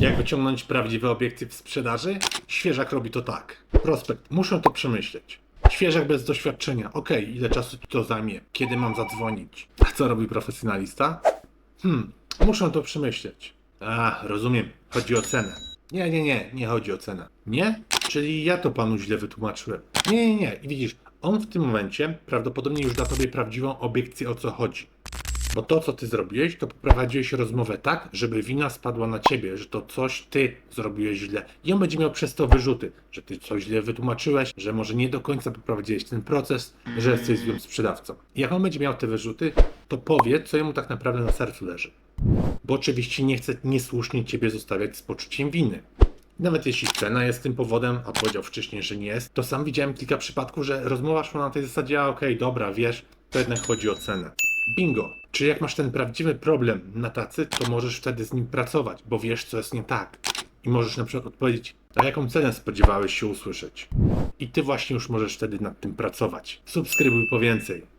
Jak wyciągnąć prawdziwy obiektyw sprzedaży? Świeżak robi to tak. Prospekt, muszę to przemyśleć. Świeżak bez doświadczenia. Okej, ile czasu ci to zajmie? Kiedy mam zadzwonić? A co robi profesjonalista? Hmm, muszę to przemyśleć. A, rozumiem. Chodzi o cenę. Nie, nie, nie, nie chodzi o cenę. Nie? Czyli ja to panu źle wytłumaczyłem. Nie, nie, nie. I widzisz, on w tym momencie prawdopodobnie już da tobie prawdziwą obiekcję o co chodzi. Bo to, co ty zrobiłeś, to poprowadziłeś rozmowę tak, żeby wina spadła na ciebie, że to coś ty zrobiłeś źle. I on będzie miał przez to wyrzuty, że ty coś źle wytłumaczyłeś, że może nie do końca poprowadziłeś ten proces, że jesteś złym sprzedawcą. I jak on będzie miał te wyrzuty, to powie, co jemu tak naprawdę na sercu leży. Bo oczywiście nie chce niesłusznie ciebie zostawiać z poczuciem winy. Nawet jeśli cena jest tym powodem, a powiedział wcześniej, że nie jest, to sam widziałem kilka przypadków, że rozmowa szła na tej zasadzie, a okej, dobra, wiesz, to jednak chodzi o cenę. Bingo! Czy jak masz ten prawdziwy problem na tacy, to możesz wtedy z nim pracować, bo wiesz, co jest nie tak. I możesz na przykład odpowiedzieć, a jaką cenę spodziewałeś się usłyszeć? I ty właśnie już możesz wtedy nad tym pracować. Subskrybuj po więcej.